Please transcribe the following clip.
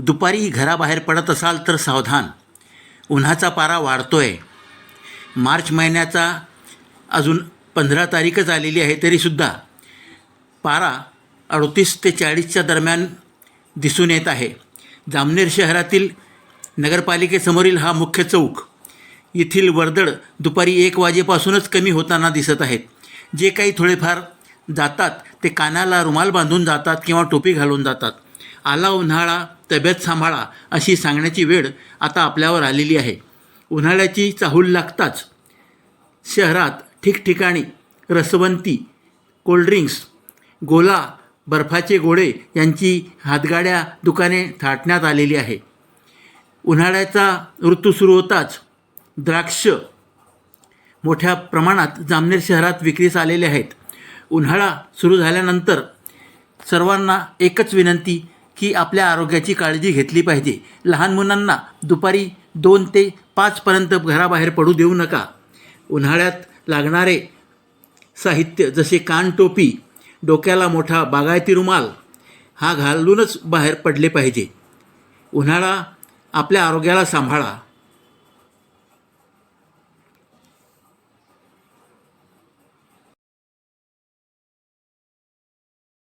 दुपारी घराबाहेर पडत असाल तर सावधान. उन्हाचा पारा वाढतो आहे मार्च महिन्याचा अजून पंधरा तारीखच आलेली आहे तरीसुद्धा पारा अडतीस ते चाळीसच्या दरम्यान दिसून येत आहे. जामनेर शहरातील नगरपालिकेसमोरील हा मुख्य चौक येथील वर्दळ दुपारी एक वाजेपासूनच कमी होताना दिसत आहेत. जे काही थोडेफार जातात ते कानाला रुमाल बांधून जातात किंवा टोपी घालून जातात. आला उन्हाळा तब्येत सांभाळा अशी सांगण्याची वेळ आता आपल्यावर आलेली आहे. उन्हाळ्याची चाहूल लागताच शहरात ठिकठिकाणी रसवंती कोल्ड्रिंक्स गोला बर्फाचे गोळे यांची हातगाड्या दुकाने थाटण्यात आलेली आहे. उन्हाळ्याचा ऋतू सुरू होताच द्राक्ष मोठ्या प्रमाणात जामनेर शहरात विक्रीस आलेले आहेत. उन्हाळा सुरू झाल्यानंतर सर्वांना एकच विनंती की आपल्या आरोग्याची काळजी घेतली पाहिजे. लहान मुलांना दुपारी दोन ते पाचपर्यंत घराबाहेर पडू देऊ नका. उन्हाळ्यात लागणारे साहित्य जसे कानटोपी डोक्याला मोठा बागायती रुमाल हा घालूनच बाहेर पडले पाहिजे. उन्हाळा आपल्या आरोग्याला सांभाळा.